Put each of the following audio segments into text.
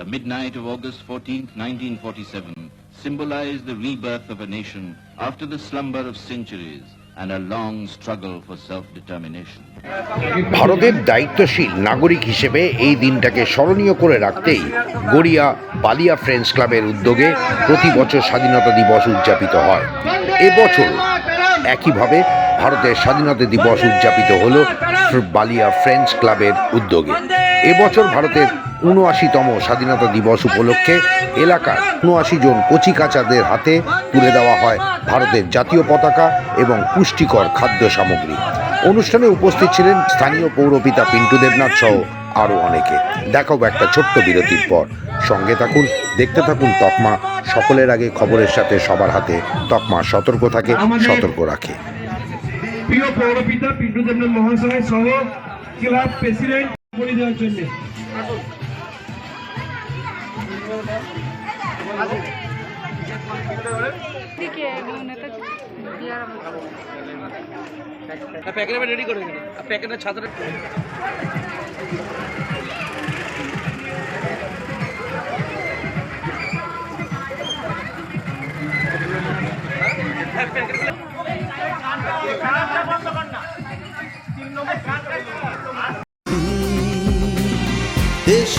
The midnight of August 14, 1947, symbolized the rebirth of a nation after the slumber of centuries and a long struggle for self-determination. ভারতের দায়িত্বশীল নাগরিক হিসেবে এই দিনটাকে স্মরণীয় করে রাখতেই গড়িয়া বালিয়া ফ্রেন্ডস ক্লাবের উদ্যোগে প্রতি বছর স্বাধীনতা দিবস উদযাপিত হয় এবছর একইভাবে ভারতের স্বাধীনতা দিবস উদযাপিত হল বালিয়া ফ্রেন্ডস ক্লাবের উদ্যোগে এবছর ভারতের উনআশিতম স্বাধীনতা দিবস উপলক্ষে এলাকার উনআশি জন কচিকাচাদের হাতে তুলে দেওয়া হয় ভারতের জাতীয় পতাকা এবং পুষ্টিকর খাদ্য সামগ্রী। অনুষ্ঠানে উপস্থিত ছিলেন স্থানীয় পৌরপিতা পিন্টু দেবনাথ সহ আরও অনেকে। দেখাবো একটা ছোট্ট বিরতির পর। সঙ্গে থাকুন দেখতে থাকুন তকমা। সকলের আগে খবরের সাথে সবার হাতে তকমা সতর্ক থাকে সতর্ক রাখে। প্রিয় পৌরপিতা পিন্টু দেবনাথ মহাশয় সহ ক্লাব প্রেসিডেন্ট বলে দেওয়ার জন্য। দিকে নেতা দিয়ার প্যাকেট রেডি করে দিন প্যাকেটের ছাত্র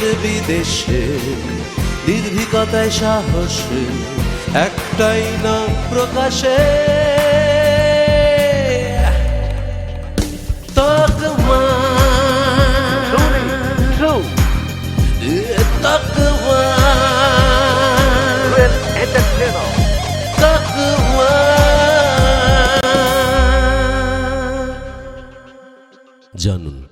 দেশে বিদেশে নির্ভীকতায় সাহসে একটাই না প্রকাশে। জানুন।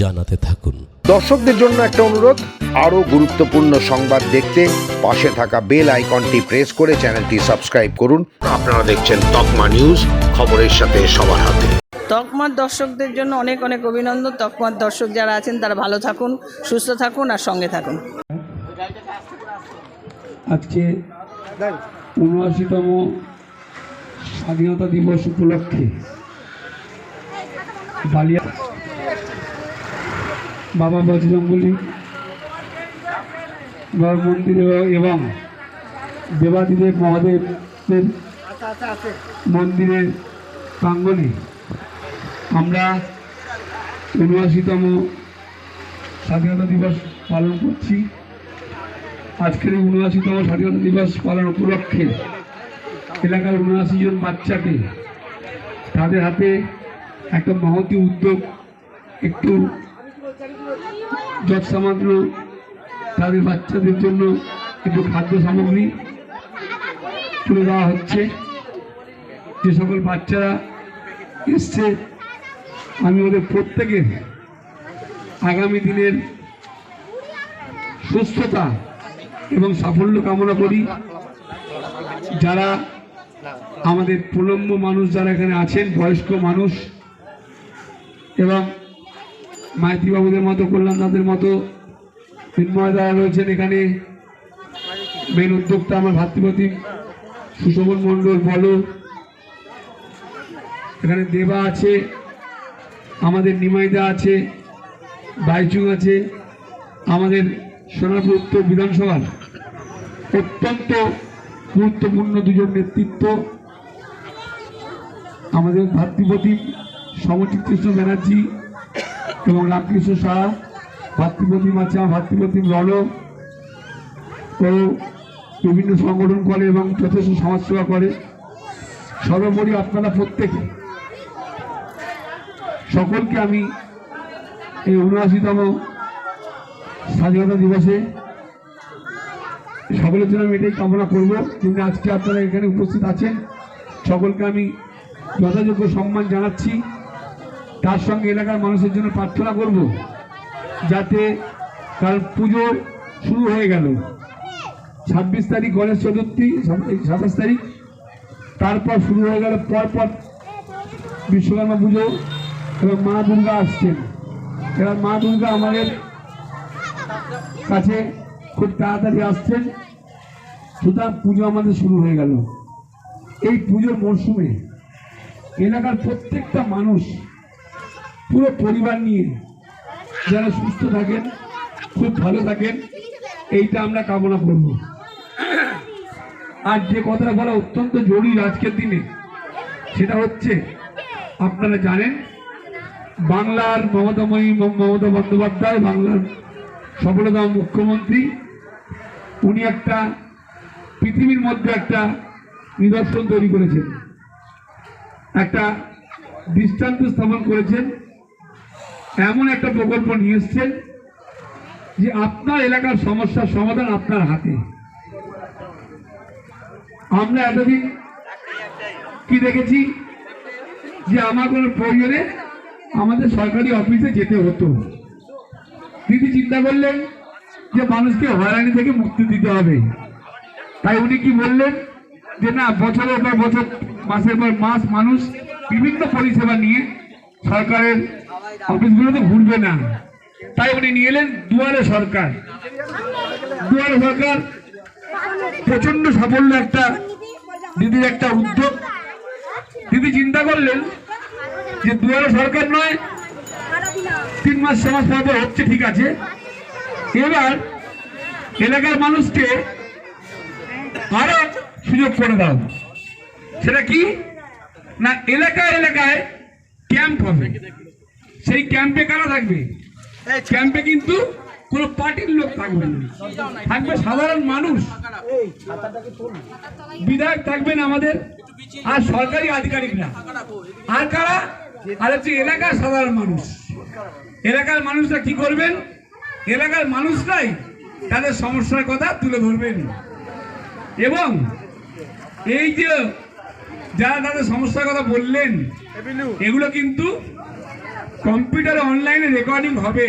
জানাতে থাকুন। দর্শকদের জন্য একটা অনুরোধ আরও গুরুত্বপূর্ণ সংবাদ দেখতে পাশে থাকা বেল আইকনটি প্রেস করে চ্যানেলটি সাবস্ক্রাইব করুন। আপনারা দেখছেন তকমা নিউজ খবরের সাথে সবার হাতে। তকমার দর্শকদের জন্য অনেক অনেক অভিনন্দন। তকমার দর্শক যারা আছেন তারা ভালো থাকুন সুস্থ থাকুন আর সঙ্গে থাকুন। আজকে উনআশিতম স্বাধীনতা দিবস উপলক্ষে বালিয়া বাবা বজরঙ্গলি মন্দির এবং দেবাদিদেব মহাদেবের মন্দিরের প্রাঙ্গণে আমরা উনআশিতম স্বাধীনতা দিবস পালন করছি। আজকের এই উনআশিতম স্বাধীনতা দিবস পালন উপলক্ষে এলাকার উনআশি জন বাচ্চাকে তাদের হাতে একটা মহতি উদ্যোগ, একটু যৎসামান্য তাদের বাচ্চাদের জন্য একটু খাদ্য সামগ্রী তুলে দেওয়া হচ্ছে। যে সকল বাচ্চারা এসছে, আমি ওদের প্রত্যেকের আগামী দিনের সুস্থতা এবং সাফল্য কামনা করি। যারা আমাদের প্রলম্ব মানুষ, যারা এখানে আছেন, বয়স্ক মানুষ এবং মাইতিবাবুদের মতো কল্যাণদাদের মতো দ্বারা রয়েছেন এখানে। মেন উদ্যোক্তা আমার ভাতৃপতি সুশোভন মণ্ডল, বলো। এখানে দেবা আছে, আমাদের নিমাইদা আছে, বাইচুং আছে, আমাদের সোনারপুর উত্তর বিধানসভার অত্যন্ত গুরুত্বপূর্ণ দুজন নেতৃত্ব। আমাদের ভাতৃপতি সমচিত কৃষ্ণ ব্যানার্জি এবং রামকৃষ্ণ সাহা ভাতৃপতিম আছে আমার ভাতৃপতিম রল ও বিভিন্ন সংগঠন করে এবং যথেষ্ট সমাজসেবা করে। সর্বোপরি আপনারা প্রত্যেকে সকলকে আমি এই উনআশিতম স্বাধীনতা দিবসে সকলের জন্য আমি এটাই কামনা করব। কিন্তু আজকে আপনারা এখানে উপস্থিত আছেন, সকলকে আমি যথাযোগ্য সম্মান জানাচ্ছি। তার সঙ্গে এলাকার মানুষের জন্য প্রার্থনা করব যাতে কারণ পুজো শুরু হয়ে গেল। ছাব্বিশ তারিখ, গণেশ চতুর্থী সাতাশ তারিখ। তারপর শুরু হয়ে গেল পরপর বিশ্বকর্মা পুজো এবং মা দুর্গা আসছেন। এবার মা দুর্গা আমাদের কাছে খুব তাড়াতাড়ি আসছেন। সুতরাং পুজো আমাদের শুরু হয়ে গেল। এই পুজোর মরশুমে এলাকার প্রত্যেকটা মানুষ পুরো পরিবার নিয়ে যারা সুস্থ থাকেন, খুব ভালো থাকেন, এইটা আমরা কামনা করব। আর যে কথাটা বলা অত্যন্ত জরুরি আজকের দিনে, সেটা হচ্ছে, আপনারা জানেন, বাংলার মমতাময়ী মমতা বন্দ্যোপাধ্যায়, বাংলার সফলতম মুখ্যমন্ত্রী, উনি একটা পৃথিবীর মধ্যে একটা নিদর্শন তৈরি করেছেন। একটা দৃষ্টান্ত স্থাপন করেছেন। এমন একটা প্রকল্প নিয়ে এসছেন যে আপনার এলাকার সমস্যার সমাধান আপনার হাতে। আমরা এতদিন কি দেখেছি? যে আমার কোনো প্রয়োজনে আমাদের সরকারি অফিসে যেতে হতো। দিদি চিন্তা করলেন যে মানুষকে হয়রানি থেকে মুক্তি দিতে হবে। তাই উনি কি বললেন? যে না, বছরের পর বছর, মাসের পর মাস মানুষ বিভিন্ন পরিষেবা নিয়ে সরকারের অফিসগুলোতে ঘুরবে না। তাই উনি নিয়ে এলেন দুয়ারে সরকার। দুয়ারে সরকার প্রচণ্ড সাফল্য একটা দিদির একটা উদ্যোগ। দিদি চিন্তা করলেন যে দুয়ারে সরকার নয়, তিন মাস ছ মাস পর পর হচ্ছে, ঠিক আছে। এবার এলাকার মানুষকে আরও সুযোগ করে দাও। সেটা কি? না, এলাকায় এলাকায় ক্যাম্প হবে। সেই ক্যাম্পে কারা থাকবে? ক্যাম্পে কিন্তু কোনো পার্টির লোক থাকবে না। থাকবে সাধারণ মানুষ। বিধায়ক থাকবেন আমাদের আর সরকারি আধিকারিকরা। আর কারা? আর হচ্ছে এলাকার সাধারণ মানুষ। এলাকার মানুষরা কি করবেন? এলাকার মানুষরাই তাদের সমস্যার কথা তুলে ধরবেন। এবং এই যে যারা তাদের সমস্যার কথা বললেন এগুলো কিন্তু কম্পিউটারে অনলাইনে রেকর্ডিং হবে,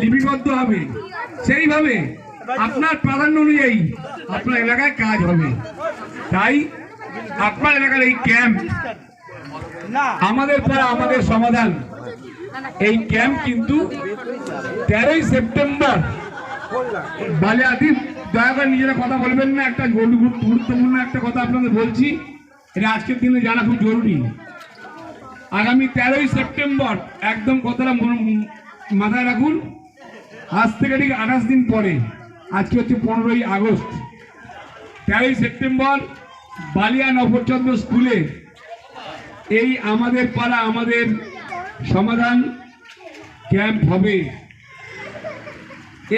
লিপিবদ্ধ হবে। সেইভাবে আপনার প্রাধান্য অনুযায়ী আপনার এলাকায় কাজ হবে। তাই আপনার এলাকার এই ক্যাম্প আমাদের পাড়া আমাদের সমাধান। এই ক্যাম্প কিন্তু তেরোই সেপ্টেম্বর। বালিয়াদি দয়া করে নিজেরা কথা বলবেন না, একটা গুরুত্বপূর্ণ একটা কথা আপনাদের বলছি। এটা আজকের দিনে জানা খুব জরুরি। আগামী তেরোই সেপ্টেম্বর, একদম কথাটা মাথায় রাখুন, আজ থেকে ঠিক আঠাশ দিন পরে, আজকে হচ্ছে পনেরোই আগস্ট। তেরোই সেপ্টেম্বর, বালিয়া নবচন্দ্র স্কুলে এই আমাদের পাড়া, আমাদের সমাধান ক্যাম্প হবে।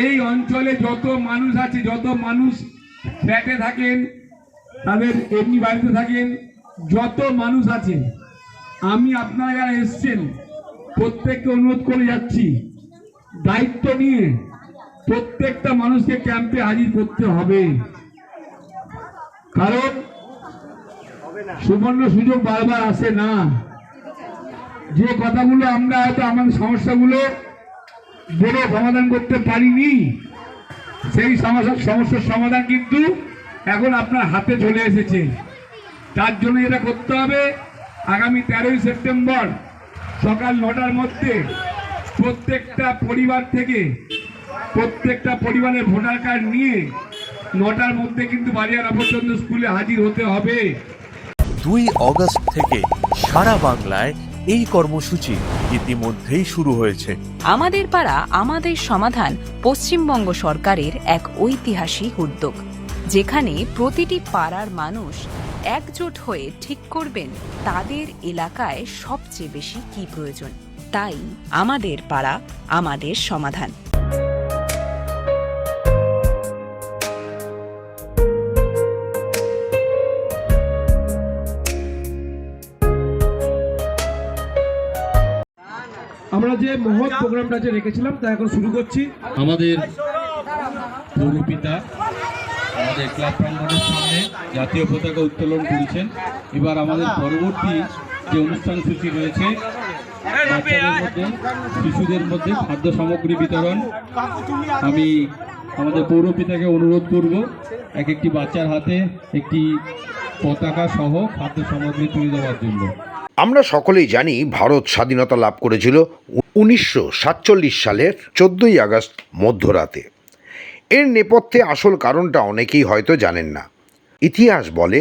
এই অঞ্চলে যত মানুষ আছে, যত মানুষ ফ্ল্যাটে থাকেন, তাদের এমনি বাড়িতে থাকেন, যত মানুষ আছে আমি আপনারা এসছেন, প্রত্যেককে অনুরোধ করে যাচ্ছি। দায়িত্ব নিয়ে প্রত্যেকটা মানুষকে ক্যাম্পে হাজির করতে হবে। কারণ সুবর্ণ সুযোগ বারবার আসে না। যে কথাগুলো আমরা হয়তো আমাদের সমস্যাগুলো বলে সমাধান করতে পারিনি, সেই সমস্যার সমস্যার সমাধান কিন্তু এখন আপনার হাতে চলে এসেছে। তার জন্য এটা করতে হবে। আগামী তেরোই সেপ্টেম্বর সকাল নটার মধ্যে প্রত্যেকটা পরিবার থেকে প্রত্যেকটা পরিবারের ভোটার কার্ড নিয়ে নটার মধ্যে কিন্তু বালিয়া নবচন্দ্র স্কুলে হাজির হতে হবে। দুই অগস্ট থেকে সারা বাংলায় এই কর্মসূচি ইতিমধ্যেই শুরু হয়েছে। আমাদের পাড়া আমাদের সমাধান পশ্চিমবঙ্গ সরকারের এক ঐতিহাসিক উদ্যোগ যেখানে প্রতিটি পাড়ার মানুষ একজোট হয়ে ঠিক করবেন তাদের এলাকায় সবচেয়ে বেশি কি প্রয়োজন। তাই আমাদের পাড়া আমাদের সমাধান। আমরা যে মহৎ প্রোগ্রামটা যে রেখেছিলাম তা এখন শুরু করছি। আমাদের পৌরপিতা আমাদের ক্লাব প্রাঙ্গণের সামনে জাতীয় পতাকা উত্তোলন করেছেন। এবার আমাদের পরবর্তী যে অনুষ্ঠান সূচি রয়েছে, বাচ্চাদের শিশুদের মধ্যে খাদ্য সামগ্রী বিতরণ, আমি আমাদের পৌরপিতাকে অনুরোধ করব, এক একটি বাচ্চার হাতে একটি পতাকা সহ খাদ্য সামগ্রী তুলে দেওয়ার জন্য। আমরা সকলেই জানি ভারত স্বাধীনতা লাভ করেছিল উনিশশো সাতচল্লিশ সালের চোদ্দোই আগস্ট মধ্যরাতে। এর নেপথ্যে আসল কারণটা অনেকেই হয়তো জানেন না। ইতিহাস বলে,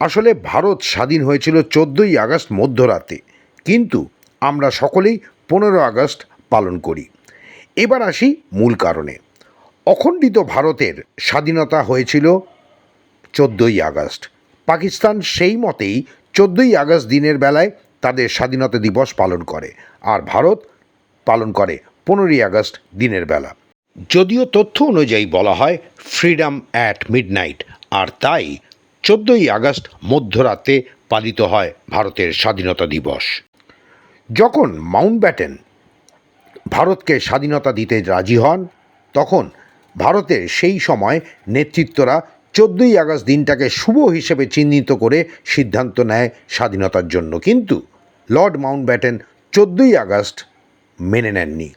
আসলে ভারত স্বাধীন হয়েছিল চোদ্দোই আগস্ট মধ্যরাতে, কিন্তু আমরা সকলেই পনেরো আগস্ট পালন করি। এবার আসি মূল কারণে। অখণ্ডিত ভারতের স্বাধীনতা হয়েছিল চোদ্দোই আগস্ট। পাকিস্তান সেই মতেই চোদ্দোই আগস্ট দিনের বেলায় তাদের স্বাধীনতা দিবস পালন করে, আর ভারত পালন করে পনেরোই আগস্ট দিনের বেলা। যদিও তথ্য অনুযায়ী বলা হয় ফ্রিডম অ্যাট মিডনাইট আর তাই চোদ্দোই আগস্ট মধ্যরাতে পালিত হয় ভারতের স্বাধীনতা দিবস। যখন মাউন্ট ব্যাটেন ভারতকে স্বাধীনতা দিতে রাজি হন, তখন ভারতের সেই সময় নেতৃত্বরা চোদ্দোই আগস্ট দিনটাকে শুভ হিসেবে চিহ্নিত করে সিদ্ধান্ত নেয় স্বাধীনতার জন্য। কিন্তু লর্ড মাউন্ট ব্যাটেন চোদ্দোই আগস্ট মেনে নেননি।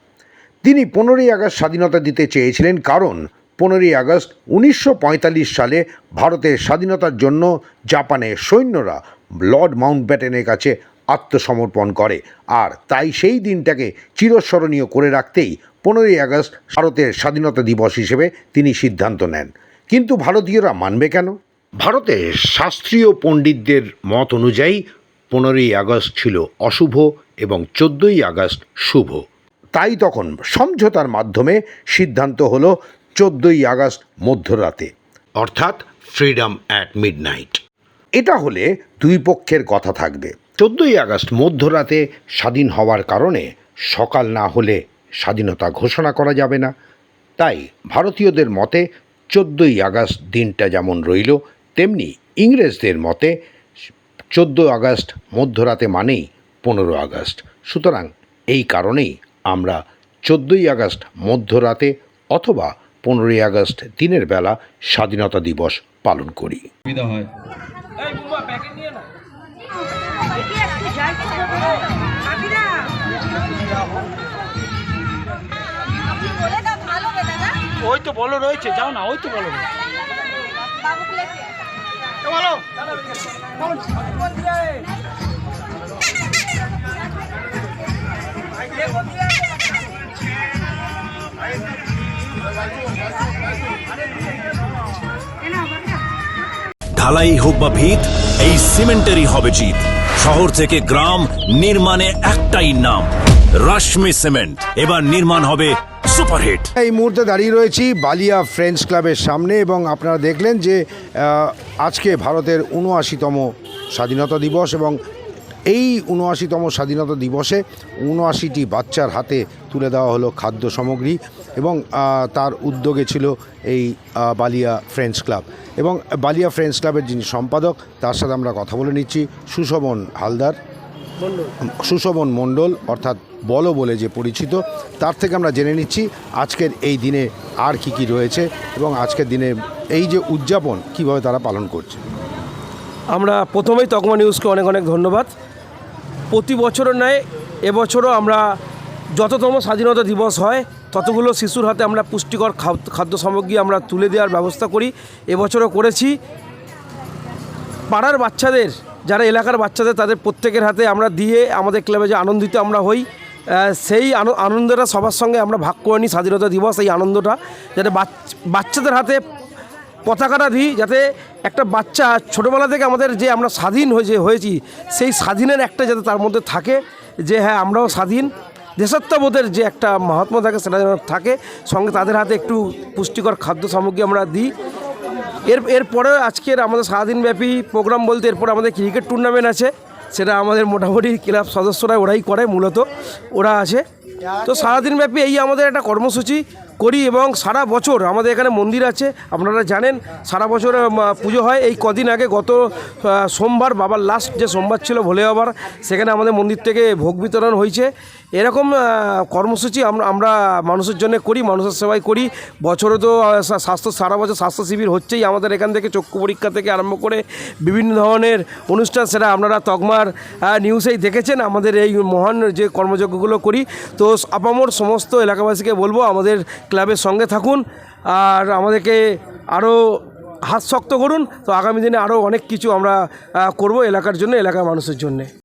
তিনি পনেরোই আগস্ট স্বাধীনতা দিতে চেয়েছিলেন কারণ পনেরোই আগস্ট উনিশশো পঁয়তাল্লিশ সালে ভারতের স্বাধীনতার জন্য জাপানের সৈন্যরা লর্ড মাউন্ট ব্যাটেনের কাছে আত্মসমর্পণ করে আর তাই সেই দিনটাকে চিরস্মরণীয় করে রাখতেই পনেরোই আগস্ট ভারতের স্বাধীনতা দিবস হিসেবে তিনি সিদ্ধান্ত নেন। কিন্তু ভারতীয়রা মানবে কেন? ভারতের শাস্ত্রীয় পণ্ডিতদের মত অনুযায়ী পনেরোই আগস্ট ছিল অশুভ এবং চোদ্দোই আগস্ট শুভ। তাই তখন সমঝোতার মাধ্যমে সিদ্ধান্ত হলো চোদ্দোই আগস্ট মধ্যরাতে। অর্থাৎ ফ্রিডম অ্যাট মিডনাইট। এটা হলে দুই পক্ষের কথা থাকবে। চোদ্দই আগস্ট মধ্যরাতে স্বাধীন হওয়ার কারণে সকাল না হলে স্বাধীনতা ঘোষণা করা যাবে না। তাই ভারতীয়দের মতে চোদ্দোই আগস্ট দিনটা যেমন রইল তেমনি ইংরেজদের মতে চোদ্দ আগস্ট মধ্যরাতে মানেই পনেরো আগস্ট। সুতরাং এই কারণেই আমরা চোদ্দোই আগস্ট মধ্যরাতে অথবা পনেরোই আগস্ট দিনের বেলা স্বাধীনতা দিবস পালন করি। ওই তো বলো রয়েছে যাও না ওই তো বলো ঢালাই হোক বা ভিত, এই সিমেন্টেরই হবে জিত। শহর থেকে গ্রাম নির্মাণে একটাই নাম, রাশমি সিমেন্ট। এবার নির্মাণ হবে সুপারহিট। এই মুহূর্তে দাঁড়িয়ে রয়েছি বালিয়া ফ্রেন্ডস ক্লাবের সামনে এবং আপনারা দেখলেন যে আজকে ভারতের উনআশিতম স্বাধীনতা দিবস এবং এই উনআশিতম স্বাধীনতা দিবসে উনআশিটি বাচ্চার হাতে তুলে দেওয়া হলো খাদ্য সামগ্রী এবং তার উদ্যোগে ছিল এই বালিয়া ফ্রেন্ডস ক্লাব। এবং বালিয়া ফ্রেন্ডস ক্লাবের যিনি সম্পাদক, তার সাথে আমরা কথা বলে নিচ্ছি। সুশোভন হালদার। সুশোভন মণ্ডল, অর্থাৎ বলো বলে যে পরিচিত, তার থেকে আমরা জেনে নিচ্ছি আজকের এই দিনে আর কি কি রয়েছে এবং আজকের দিনে এই যে উদযাপন, কীভাবে তারা পালন করছে। আমরা প্রথমেই তকমা নিউজকে অনেক অনেক ধন্যবাদ। প্রতি বছরের ন্যায় এবছরও আমরা যততম স্বাধীনতা দিবস হয়, ততগুলো শিশুর হাতে আমরা পুষ্টিকর খাদ- খাদ্য সামগ্রী আমরা তুলে দেওয়ার ব্যবস্থা করি। এবছরও করেছি। পাড়ার বাচ্চাদের, যারা এলাকার বাচ্চাদের, তাদের প্রত্যেকের হাতে আমরা দিয়ে আমাদের ক্লাবে যে আনন্দিত আমরা হই সেই আন- আনন্দটা সবার সঙ্গে আমরা ভাগ করে নিই স্বাধীনতা দিবস, এই আনন্দটা। যাতে বাচ- বাচ্চাদের হাতে পতাকাটা দিই যাতে একটা বাচ্চা ছোটোবেলা থেকে আমাদের যে আমরা স্বাধীন হয়ে যে হয়েছি, সেই স্বাধীনের একটা যাতে তার মধ্যে থাকে যে হ্যাঁ আমরাও স্বাধীন। দেশাত্মবোধের যে একটা মহাত্মা থাকে, সেটা যেন থাকে, সঙ্গে তাদের হাতে একটু পুষ্টিকর খাদ্য সামগ্রী আমরা দিই। এর এরপরে আজকের আমাদের সারাদিনব্যাপী প্রোগ্রাম বলতে এরপর আমাদের ক্রিকেট টুর্নামেন্ট আছে, সেটা আমাদের মোটামুটি ক্লাব সদস্যরা ওরাই করে মূলত, ওরা আছে। তো সারাদিনব্যাপী এই আমাদের একটা কর্মসূচি করি এবং সারা বছর আমাদের এখানে মন্দির আছে, আপনারা জানেন, সারা বছর পুজো হয়। এই কদিন আগে গত সোমবার, বাবার লাস্ট যে সোমবার ছিল ভোলে বাবার, সেখানে আমাদের মন্দির থেকে ভোগ বিতরণ হয়েছে। এরকম কর্মসূচি আমরা মানুষের জন্য করি, মানুষের সেবাই করি। বছরে তো স্বাস্থ্য, সারা বছর স্বাস্থ্য শিবির হচ্ছেই। আমাদের এখান থেকে চক্ষু পরীক্ষা থেকে আরম্ভ করে বিভিন্ন ধরনের অনুষ্ঠান, সেটা আপনারা তকমার নিউজেই দেখেছেন। আমাদের এই মহান যে কর্মযজ্ঞগুলো করি, তো আপামর সমস্ত এলাকাবাসীকে বলব, আমাদের ক্লাবের সঙ্গে থাকুন। আর আমাদেরকে আরও হাত শক্ত করুন। তো আগামী দিনে আরও অনেক কিছু আমরা করব এলাকার জন্য, এলাকার মানুষের জন্যে।